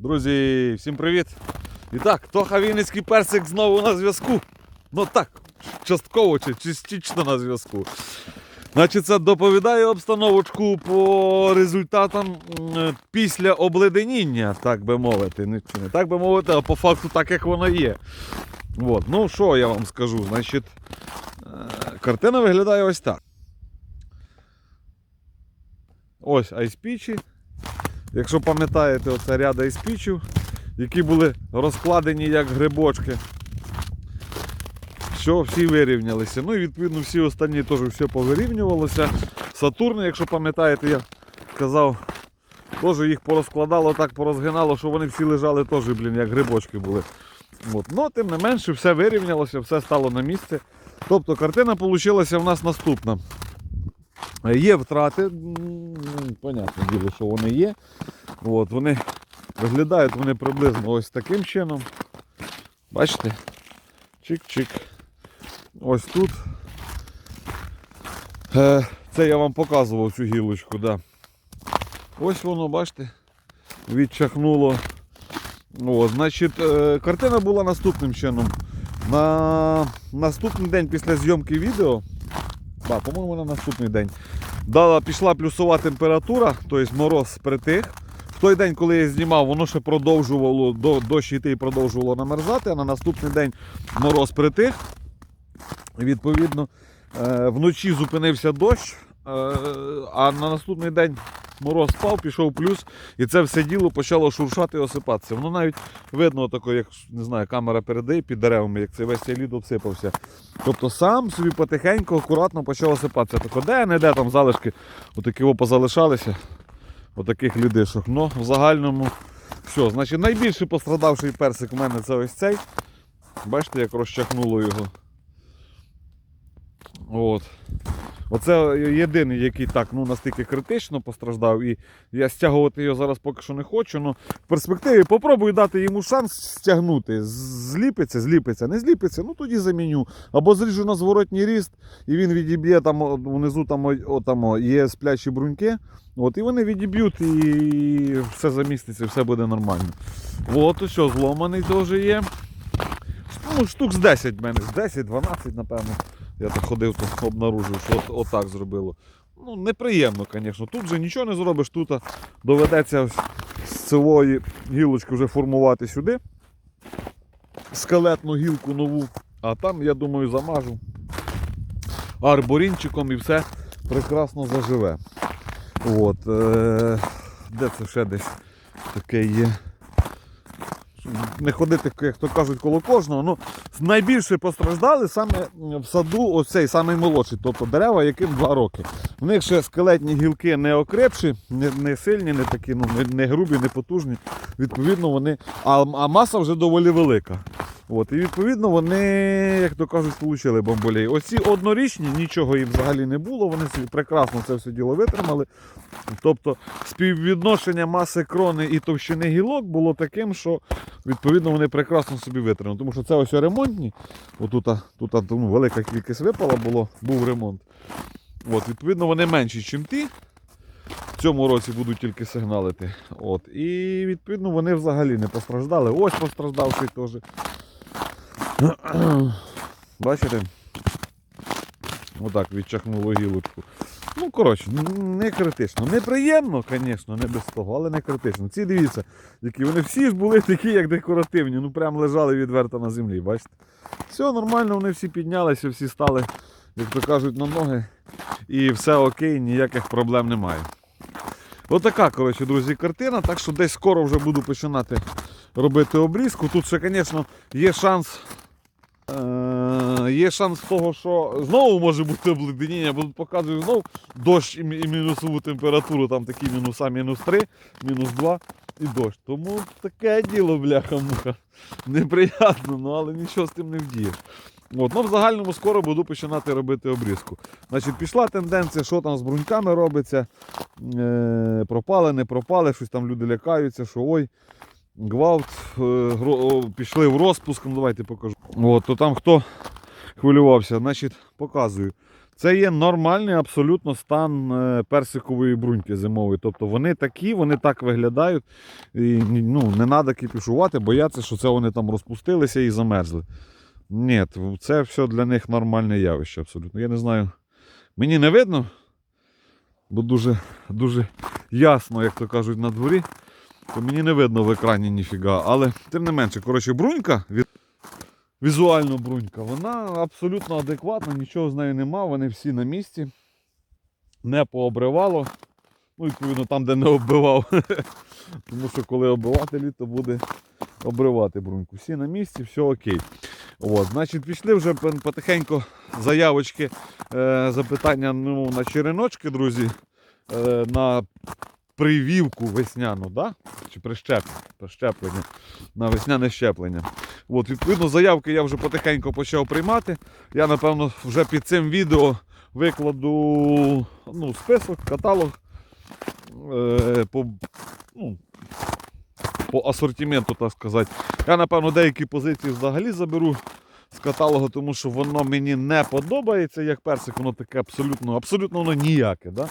Друзі, всім привіт! І так, Тоха Вінницький персик знову на зв'язку. Ну так, частково чи частично на зв'язку. Значить, це доповідає обстановочку по результатам після обледеніння, так би мовити. Не, так би мовити, а по факту так, як воно є. От. Ну, що я вам скажу? Значить, е, картина виглядає ось так. Ось айспічі. Якщо пам'ятаєте, оце ряд айспічів, які були розкладені як грибочки. Що всі вирівнялися. Ну і відповідно всі останні теж все повирівнювалося. Сатурни, якщо пам'ятаєте, я казав, теж їх порозкладало, так порозгинало, що вони всі лежали теж, блін, як грибочки були. От. Ну, тим не менше, все вирівнялося, все стало на місце. Тобто картина вийшла в нас наступна. Є втрати, понятне діло, що вони є. От, вони виглядають вони приблизно ось таким чином. Бачите? Чик-чик. Ось тут. Е, Це я вам показував цю гілочку, да. Ось воно, бачите, відчахнуло. О, значить, е, картина була наступним чином. На наступний день після зйомки відео, да, по-моєму, на наступний день, дала, пішла плюсова температура, тобто мороз притих. В той день, коли я знімав, воно ще продовжувало до, дощ йти і продовжувало намерзати, а на наступний день мороз притих. Відповідно, е, вночі зупинився дощ, а на наступний день мороз спав, пішов плюс, і це все діло почало шуршати і осипатися. Воно навіть видно, тако, як не знаю, камера передає під деревами, як цей весь цей лід обсипався. Тобто сам собі потихеньку, акуратно почав осипатися. Тако де не де там залишки отакі о позалишалися, отаких людишок. Ну, в загальному все. Значить, найбільший пострадавший персик у мене це ось цей. Бачите, як розчахнуло його. От. Оце єдиний, який так ну, настільки критично постраждав, і я стягувати його зараз поки що не хочу. Ну, в перспективі попробую дати йому шанс стягнути. Зліпиться, зліпиться, не зліпиться, ну тоді заміню. Або зріжу на зворотній ріст, і він відіб'є там внизу там, о, там о, є сплячі бруньки. От, і вони відіб'ють, і все заміститься, все буде нормально. От, що, зломаний теж є. Ну, штук з 10 в мене, з 10-12, напевно. Я так ходив, то обнаружив, що от, отак зробило. Ну, неприємно, звісно. Тут вже нічого не зробиш, тут доведеться з цілої гілочки вже формувати сюди. Скелетну гілку нову, а там, я думаю, замажу арборінчиком і все прекрасно заживе. От, е- де це ще десь таке є? Не ходити, як то кажуть, коло кожного. Ну, найбільше постраждали саме в саду оцей самий молодший, тобто дерева, яким 2 роки. В них ще скелетні гілки не окрепші, не, не сильні, не такі, ну, не, не грубі, не потужні. Відповідно, вони. А, а маса вже доволі велика. От, і відповідно вони, як то кажуть, отримали бомболей. Оці однорічні, нічого їм взагалі не було, вони прекрасно це все діло витримали. Тобто співвідношення маси крони і товщини гілок було таким, що відповідно вони прекрасно собі витримали. Тому що це ось ремонтні. Отут, тут ну, велика кількість випала, було, був ремонт. От, відповідно, вони менші, ніж ті. В цьому році будуть тільки сигналити. От. І відповідно вони взагалі не постраждали. Ось постраждавший теж. Бачите? Отак відчахнуло гілочку. Ну, коротше, не критично. Неприємно, звісно, не без того, але не критично. Ці дивіться, які вони всі ж були такі, як декоративні, ну прям лежали відверто на землі, бачите? Все нормально, вони всі піднялися, всі стали, як то кажуть, на ноги. І все окей, ніяких проблем немає. Отака, коротше, друзі, картина. Так що десь скоро вже буду починати робити обрізку. Тут ще, звісно, є шанс. Е, є шанс того, що знову може бути обледеніння, бо тут показую знову дощ і, мінусову температуру, там такі мінуса, мінус 3, мінус 2 і дощ. Тому таке діло, бляха-муха. Неприємно, ну але нічого з тим не вдієш. От, ну, в загальному скоро буду починати робити обрізку. Значить, пішла тенденція, що там з бруньками робиться. Е, пропали, не пропали, щось там люди лякаються, що ой, гвалт, е, пішли в розпуск. Ну, давайте покажу. От, то там хто хвилювався, значить, показую. Це є нормальний абсолютно стан е, персикової бруньки зимової. Тобто вони такі, вони так виглядають. І, ну, не треба кипішувати, бояться, що це вони там розпустилися і замерзли. Ні, це все для них нормальне явище абсолютно. Я не знаю. Мені не видно, бо дуже, дуже ясно, як то кажуть, на дворі. То мені не видно в екрані ніфіга. Але тим не менше, коротше, брунька, візуально брунька, вона абсолютно адекватна, нічого з нею нема, вони всі на місці. Не пообривало. Ну, відповідно, там, де не оббивав. Тому що коли оббивати літо буде обривати бруньку. Всі на місці, все окей. От, значить, пішли вже потихеньку заявочки, е, запитання ну, на череночки, друзі, е, на привівку весняну, да? чи прищеп, прищеплення, на весняне щеплення. От, відповідно, заявки я вже потихеньку почав приймати. Я, напевно, вже під цим відео викладу ну, список, каталог е, по, ну, по асортименту, так сказати. Я, напевно, деякі позиції взагалі заберу з каталогу, тому що воно мені не подобається, як персик, воно таке абсолютно, абсолютно воно ніяке. Да?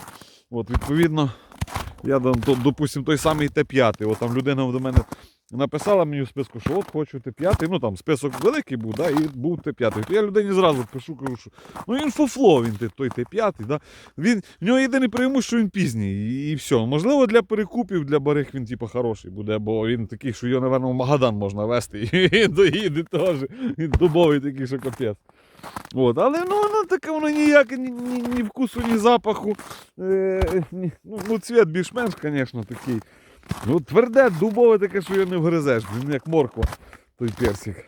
От, відповідно, я допустим, той самий Т5. От там людина до мене написала мені в списку, що от хочу Т5. Ну там список великий був, да, і був Т5. То Я людині зразу пишу, кажу, що ну він фуфло, він той Т5. Да. Він, в нього єдине преимущество, що він пізній. І, і все. Можливо, для перекупів, для барих він типу, хороший буде, бо він такий, що його, напевно, в Магадан можна вести. І доїде теж. Він дубовий такий, що капець. От, але ну, воно таке, воно ніяке, ні, ні, ні вкусу, ні запаху. Е, ні, ну, ну, цвіт більш-менш, звісно, такий. Ну, тверде, дубове таке, що його не вгризеш, блін, як морква, той персик.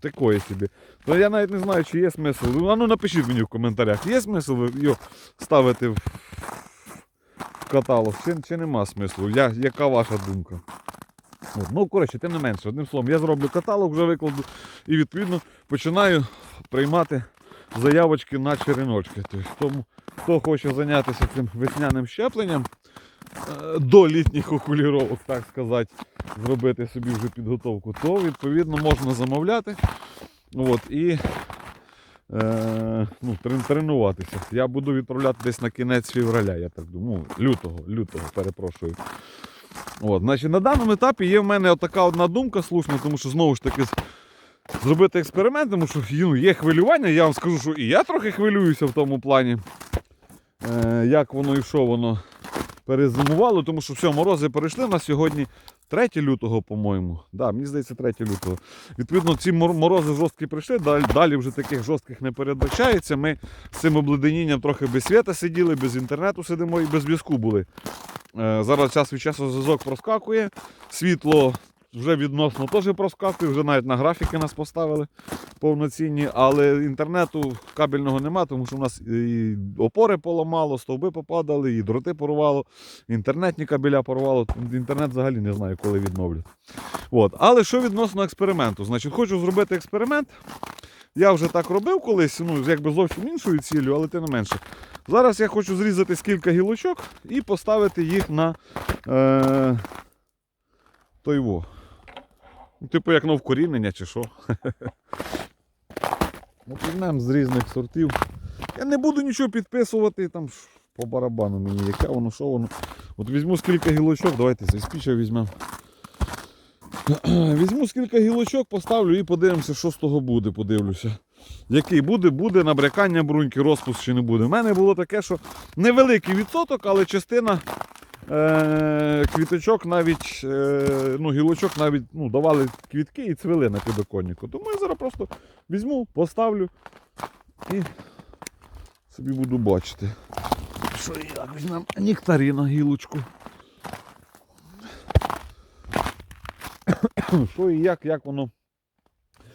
Такої собі. То я навіть не знаю, чи є смисл. Ну, ну напишіть мені в коментарях, є смисл його ставити в каталог, чи, чи нема смислу? Я, яка ваша думка? Ну, коротше, тим не менше, одним словом, я зроблю каталог, вже викладу і відповідно починаю приймати заявочки на череночки. Тобто, тому, хто хоче зайнятися цим весняним щепленням е, до літніх окуліровок, так сказати, зробити собі вже підготовку, то відповідно можна замовляти. От, і е, ну, тренуватися. Я буду відправляти десь на кінець февраля, я так думаю. Ну, лютого, лютого, перепрошую. От, значить, на даному етапі є в мене така одна думка слушна, тому що знову ж таки зробити експеримент, тому що ну, є хвилювання, я вам скажу, що і я трохи хвилююся в тому плані, е, як воно і що воно перезимувало, тому що все, морози перейшли на сьогодні 3 лютого, по-моєму. Да, мені здається, 3 лютого. Відповідно, ці мор- морози жорсткі прийшли, далі, далі вже таких жорстких не передбачається. Ми з цим обледенінням трохи без світа сиділи, без інтернету сидимо і без зв'язку були. Е, Зараз час від часу зв'язок проскакує, світло вже відносно теж проскакує, вже навіть на графіки нас поставили повноцінні, але інтернету кабельного нема, тому що в нас і опори поламало, стовби попадали, і дроти порвало, інтернетні кабеля порвало. Інтернет взагалі не знаю, коли відновлять. От. Але що відносно експерименту? Значить, хочу зробити експеримент. Я вже так робив колись, ну, якби зовсім іншою ціллю, але тим не менше. Зараз я хочу зрізати кілька гілочок і поставити їх на е, той во. Ну, Типу як на вкорінення чи що. От візьмемо з різних сортів. Я не буду нічого підписувати там по барабану мені, яке воно, що воно. От візьму скільки гілочок, давайте цей спіча візьмемо. Візьму скільки гілочок, поставлю і подивимося, що з того буде, подивлюся. Який буде, буде набрякання бруньки, розпуск чи не буде. У мене було таке, що невеликий відсоток, але частина е- квіточок навіть, е- ну, гілочок навіть ну, давали квітки і цвіли на підоконнику. Тому я зараз просто візьму, поставлю і собі буду бачити. Що як візьмемо нектарина гілочку. що і як, як воно.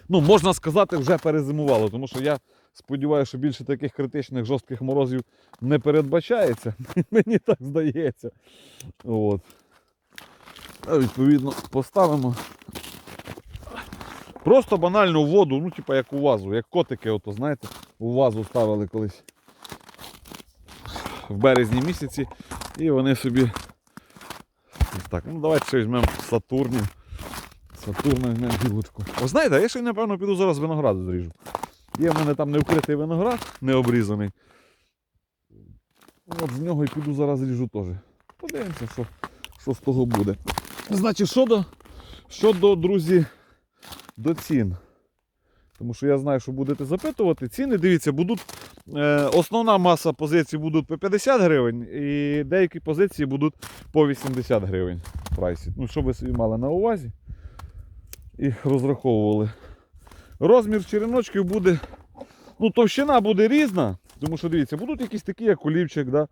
Ну, можна сказати, вже перезимувало, тому що я сподіваюся, що більше таких критичних жорстких морозів не передбачається. Мені так здається. От. А відповідно, поставимо. Просто банально в воду, ну, типа як у вазу, як котики, ото, знаєте, у вазу ставили колись в березні місяці, і вони собі. Так, ну давайте ще візьмемо Сатурнів. Сатурна візьмемо гілочку. О, знаєте, я ще, напевно, піду зараз виноград зріжу. Є в мене там невкритий виноград, не обрізаний. От з нього і піду зараз ріжу теж. Подивимося, що, що з того буде. Значить, щодо, щодо, друзі, до цін. Тому що я знаю, що будете запитувати. Ціни, дивіться, будуть. Е, основна маса позицій будуть по 50 гривень, і деякі позиції будуть по 80 гривень прайсі. Ну, щоб ви собі мали на увазі і розраховували. Розмір череночків буде. Ну, товщина буде різна, тому що дивіться, будуть якісь такі, як олівчик, да?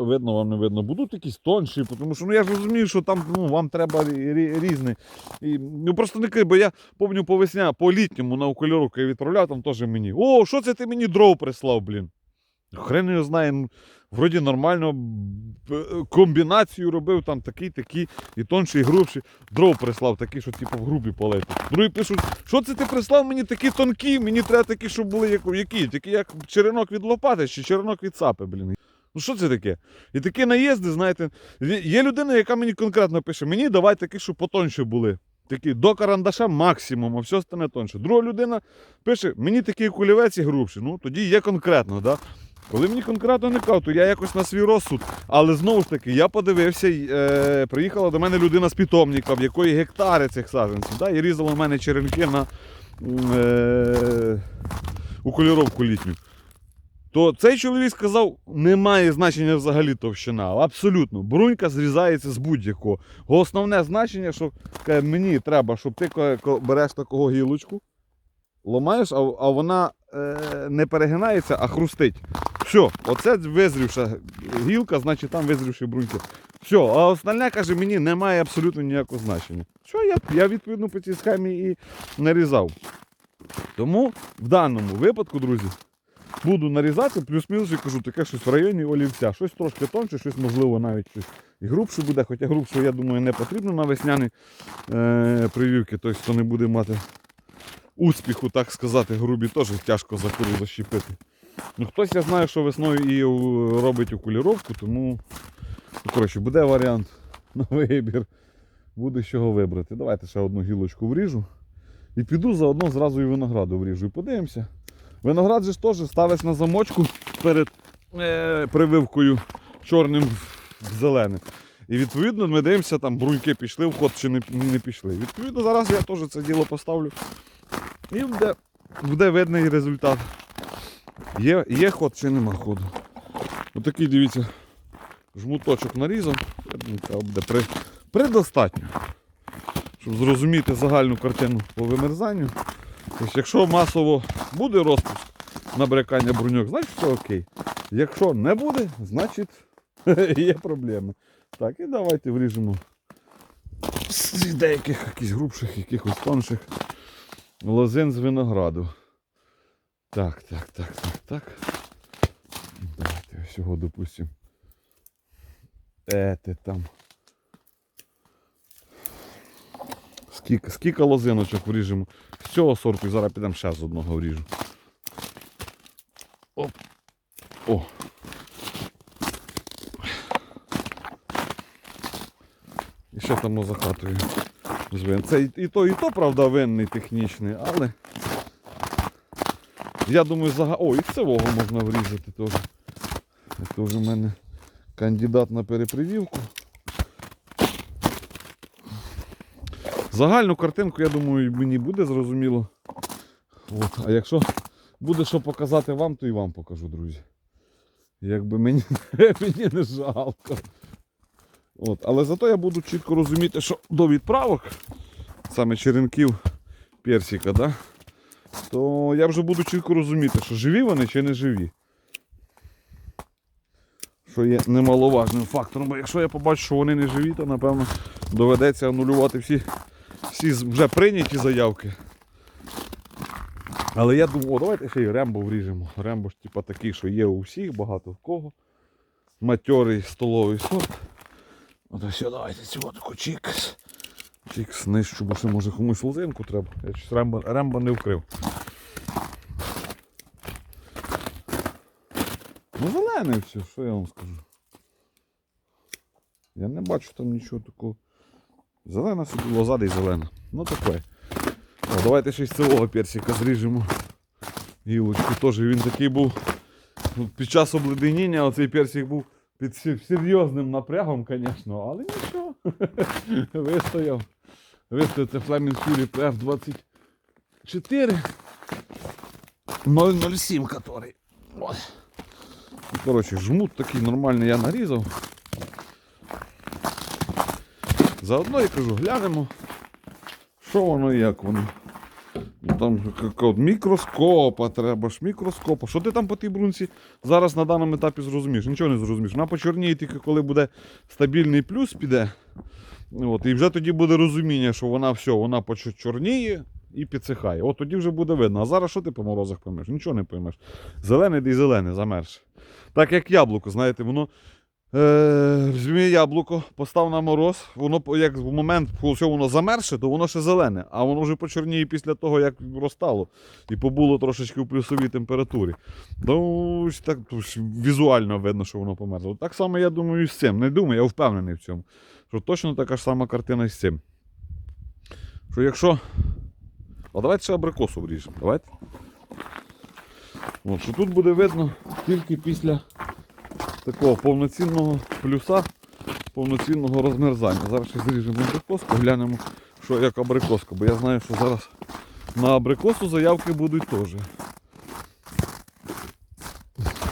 Видно вам не видно, будуть якісь тонші, тому що ну, я ж розумію, що там ну, вам треба рі- рі- різний. І, ну, просто не кри, бо я пам'ятаю по весня, по літньому на окульоровку я відправляв, там теж мені. О, що це ти мені дров прислав, блін? Хрен його знає, вроді нормально комбінацію робив, там такий, такий, і тонший, і грубший. Дров прислав, такі, що типу в грубі палити. Другі пишуть, що це ти прислав мені такі тонкі, мені треба такі, щоб були як, які, такі як черенок від лопати чи черенок від сапи, блін. Ну що це таке? І такі наїзди, знаєте, є людина, яка мені конкретно пише, мені давай такі, щоб потонші були. Такі до карандаша максимум, а все остане тонше. Друга людина пише, мені такі кулівець і грубші. Ну тоді є конкретно, да? Коли мені конкретно не кажуть, то я якось на свій розсуд. Але знову ж таки, я подивився, е, приїхала до мене людина з питомника, в якої гектари цих саджанців, да? і різала в мене черенки на е, уколіровку літню. То цей чоловік сказав, немає значення взагалі товщина. Абсолютно. Брунька зрізається з будь-якого. Основне значення, що мені треба, щоб ти береш такого гілочку, ламаєш, а, а вона е, не перегинається, а хрустить. Все, оце визрівша гілка, значить там визрівші бруньки. Все, а остальне каже, мені немає абсолютно ніякого значення. Що я, я відповідно по цій схемі і нарізав. Тому в даному випадку, друзі, буду нарізати, плюс-мінус, я кажу, таке щось в районі олівця. Щось трошки тонше, щось можливо навіть щось грубше буде, хоча грубше, я думаю, не потрібно на весняні е, прививки, тобто не буде мати успіху, так сказати, грубі теж тяжко за куру защепити. Ну, хтось я знаю, що весною і робить окуліровку, тому ну, коротше, буде варіант на вибір. Буде з чого вибрати. Давайте ще одну гілочку вріжу. І піду заодно зразу і винограду вріжу. І подивимося. Виноград же ж теж ставиш на замочку перед е, прививкою чорним в зеленим. І відповідно ми дивимося, там бруньки пішли в ход чи не, не пішли. Відповідно, зараз я теж це діло поставлю. І буде, буде видний результат. Є, є ход чи нема ходу. Отакий, дивіться, жмуточок нарізав. Це буде при, предостатньо. Щоб зрозуміти загальну картину по вимерзанню. Тобто, якщо масово буде розпуск набрякання бруньок, значить все окей. Якщо не буде, значить є проблеми. Так, і давайте вріжемо з деяких якихось грубших, якихось тонших лозин з винограду. Так, так, так, так, так. Давайте ось його допустимо. Ете там. Скільки, скільки лозиночок вріжемо? З цього сорту зараз підемо ще з одного вріжу. Оп. О. І ще там за хатою. Звин. Це і, то, і то, правда, винний технічний, але. Я думаю, зага... О, і цього можна врізати теж. Це вже в мене кандидат на перепривівку. Загальну картинку, я думаю, мені буде зрозуміло. От. А якщо буде що показати вам, то і вам покажу, друзі. Якби мені, мені не жалко. От. Але зато я буду чітко розуміти, що до відправок, саме черенків персика, да? то я вже буду чітко розуміти, що живі вони чи не живі. Що є немаловажним фактором. Бо якщо я побачу, що вони не живі, то напевно доведеться анулювати всі, всі вже прийняті заявки. Але я думаю, о, давайте ще й рембо вріжемо. Рембо ж типа такий, що є у всіх, багато в кого. Матьорий столовий сорт. От ось, давайте цього таку чікс. Чікс нижчу, бо ще може комусь лозинку треба. Я щось рембо, рембо не вкрив. Ну зелене все, що я вам скажу. Я не бачу там нічого такого. Зелена собі лоза й зелена. Ну таке. О, давайте ще з цілого персика зріжемо. Гілочку теж він такий був під час обледеніння оцей персик був під серйозним напрягом, звісно, але нічого. Вистояв. Вистояв це Flaming Fury F24 007 который. Ой. Ну, Коротше, жмут такий нормальний я нарізав. Заодно я кажу, глянемо, що воно і як воно. Там мікроскопа треба ж мікроскопа. Що ти там по тій брунці зараз на даному етапі зрозумієш? Нічого не зрозумієш. Вона почорніє тільки коли буде стабільний плюс піде. От, і вже тоді буде розуміння, що вона все, вона почорніє і підсихає. От тоді вже буде видно. А зараз що ти по морозах поймеш? Нічого не поймеш. Зелений де й зелений, замерз. Так як яблуко, знаєте, воно. Е, яблуко, постав на мороз, воно як в момент, коли воно замерше, то воно ще зелене, а воно вже почорніє після того, як розтало і побуло трошечки в плюсовій температурі. Ну, ось так то візуально видно, що воно померло. Так само, я думаю, і з цим. Не думаю, я впевнений в цьому. Що точно така ж сама картина з цим. Що якщо. А давайте ще абрикосу вріжемо. Давайте. От, що тут буде видно тільки після такого повноцінного плюса, повноцінного розмерзання. Зараз ще зріжемо абрикоску, глянемо, що як абрикоска, бо я знаю, що зараз на абрикосу заявки будуть теж.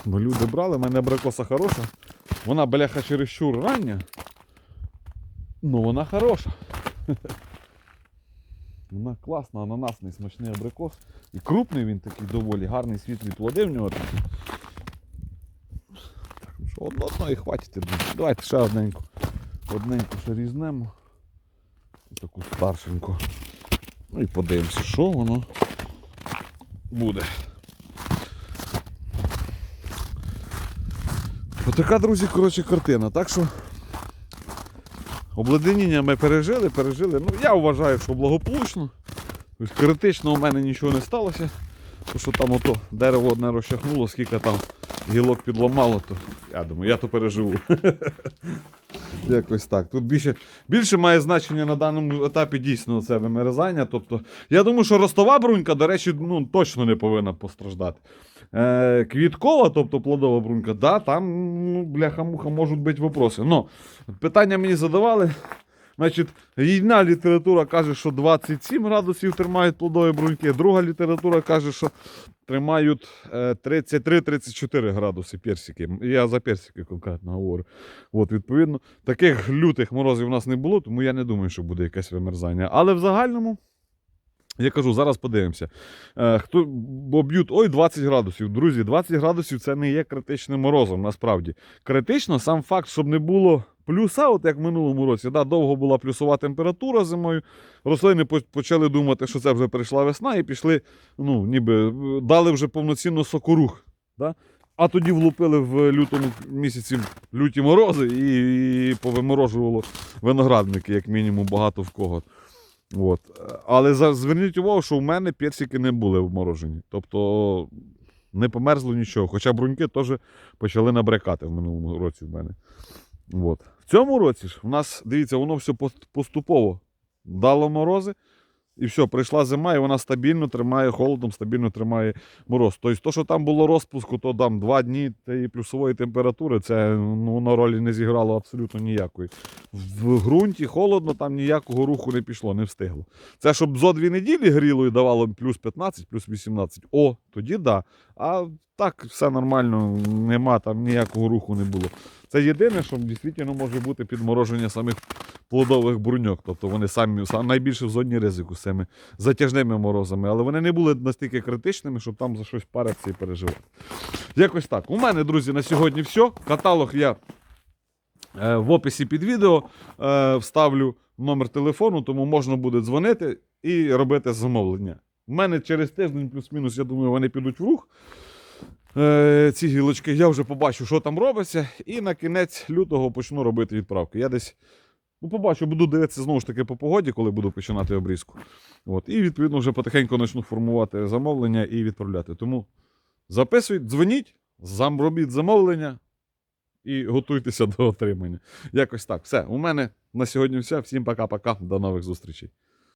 Бо люди брали, в мене абрикоса хороша. Вона, бляха, чересчур рання. Ну вона хороша. Вона класна, ананасний смачний абрикос. І крупний він такий доволі, гарний світлі плоди в нього такі. Одно одної хватить. Давайте ще одненьку. Одненьку ще різнемо. Таку старшеньку. Ну і подивимося, що воно буде. Отака, друзі, коротше, картина. Так що обледеніння ми пережили, пережили. Ну, я вважаю, що благополучно. Критично у мене нічого не сталося. Тому що там ото дерево одне розчахнуло, скільки там гілок підламало, то я думаю, я то переживу. Якось так. Тут більше, більше має значення на даному етапі дійсно це вимерзання. Тобто, я думаю, що ростова брунька, до речі, ну, точно не повинна постраждати. Е, квіткова, тобто плодова брунька, да, там, ну, бляха-муха, можуть бути вопроси. Но питання мені задавали. Значить, одна література каже, що 27 градусів тримають плодові бруньки, друга література каже, що тримають е, 33-34 градуси персики. Я за персики конкретно говорю. От, відповідно, таких лютих морозів у нас не було, тому я не думаю, що буде якесь вимерзання. Але в загальному. Я кажу, зараз подивимося. Е, хто, бо б'ють ой 20 градусів. Друзі, 20 градусів це не є критичним морозом, насправді. Критично сам факт, щоб не було плюса, от як в минулому році. Да, довго була плюсова температура зимою. Рослини почали думати, що це вже прийшла весна, і пішли, ну, ніби е, дали вже повноцінно сокорух. Да? А тоді влупили в лютому місяці люті морози і, і повиморожувало виноградники, як мінімум, багато в кого. От. Але за- зверніть увагу, що в мене персики не були вморожені. Тобто не померзло нічого. Хоча бруньки теж почали набрякати в минулому році в мене. От. В цьому році ж у нас, дивіться, воно все поступово дало морози. І все, прийшла зима, і вона стабільно тримає холодом, стабільно тримає мороз. Тобто, то, що там було розпуску, то там два дні тієї плюсової температури, це ну, на ролі не зіграло абсолютно ніякої. В ґрунті холодно, там ніякого руху не пішло, не встигло. Це щоб зо дві неділі гріло і давало плюс 15, плюс 18. О, тоді да. А так все нормально, нема там ніякого руху не було. Це єдине, що дійсно може бути підмороження самих плодових бруньок. Тобто вони самі сам- найбільше в зоні ризику з цими затяжними морозами, але вони не були настільки критичними, щоб там за щось паритися і переживати. Якось так. У мене, друзі, на сьогодні все. Каталог я е, в описі під відео е, вставлю номер телефону, тому можна буде дзвонити і робити замовлення. У мене через тиждень, плюс-мінус, я думаю, вони підуть в рух. Е, ці гілочки, я вже побачу, що там робиться, і на кінець лютого почну робити відправки. Я десь ну, побачу, буду дивитися знову ж таки по погоді, коли буду починати обрізку. От, і відповідно вже потихеньку почну формувати замовлення і відправляти. Тому записуйте, дзвоніть, робіть замовлення і готуйтеся до отримання. Якось так. Все. У мене на сьогодні все. Всім пока-пока. До нових зустрічей.